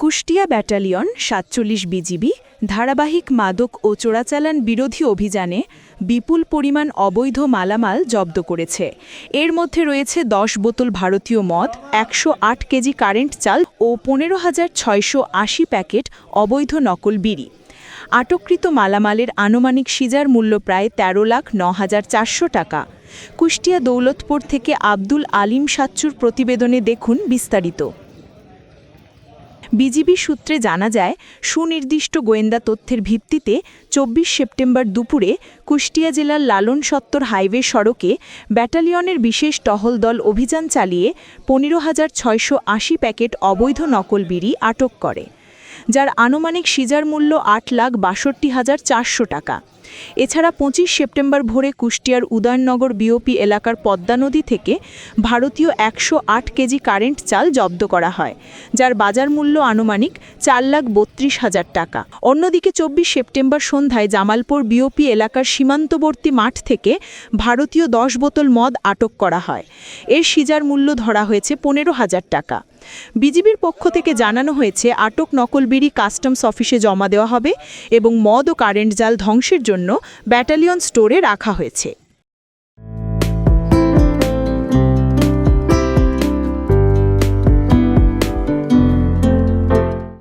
Kushtia battalion সাতচল্লিশ BGB, ধারাবাহিক মাদক ও চোরাচালান বিরোধী অভিযানে বিপুল পরিমাণ অবৈধ মালামাল জব্দ করেছে। এর মধ্যে রয়েছে দশ বোতল ভারতীয় মদ, একশো আট কেজি কারেন্ট চাল ও পনেরো হাজার ছয়শো আশি প্যাকেট অবৈধ নকল বিড়ি। আটককৃত মালামালের আনুমানিক সিজার মূল্য প্রায় তেরো লাখ ন হাজার চারশো টাকা। কুষ্টিয়া দৌলতপুর থেকে আব্দুল আলিম সাচ্চুর প্রতিবেদনে দেখুন বিস্তারিত। বিজিবি সূত্রে জানা যায়, সুনির্দিষ্ট গোয়েন্দা তথ্যের ভিত্তিতে চব্বিশ সেপ্টেম্বর দুপুরে কুষ্টিয়া জেলার লালন সত্তর হাইওয়ে সড়কে ব্যাটালিয়নের বিশেষ টহল দল অভিযান চালিয়ে পনেরো হাজার ছয়শো আশি প্যাকেট অবৈধ নকল বিড়ি আটক করে। যার আনুমানিক সিজার মূল্য আট লাখ বাষট্টি হাজার চারশো টাকা। এছাড়া পঁচিশ সেপ্টেম্বর ভোরে কুষ্টিয়ার উদয়ননগর বিওপি এলাকার পদ্মা নদী থেকে ভারতীয় একশো আট কেজি কারেন্ট চাল জব্দ করা হয়, যার বাজার মূল্য আনুমানিক চার লাখ বত্রিশ হাজার টাকা। অন্যদিকে চব্বিশ সেপ্টেম্বর সন্ধ্যায় জামালপুর বিওপি এলাকার সীমান্তবর্তী মাঠ থেকে ভারতীয় দশ বোতল মদ আটক করা হয়। এর সিজার মূল্য ধরা হয়েছে পনেরো হাজার টাকা। বিজিবির পক্ষ থেকে জানানো হয়েছে, আটক নকল বিড়ি কাস্টমস অফিসে জমা দেওয়া হবে এবং মদ ও কারেন্ট জাল ধ্বংসের জন্য ব্যাটালিয়ন স্টোরে রাখা হয়েছে।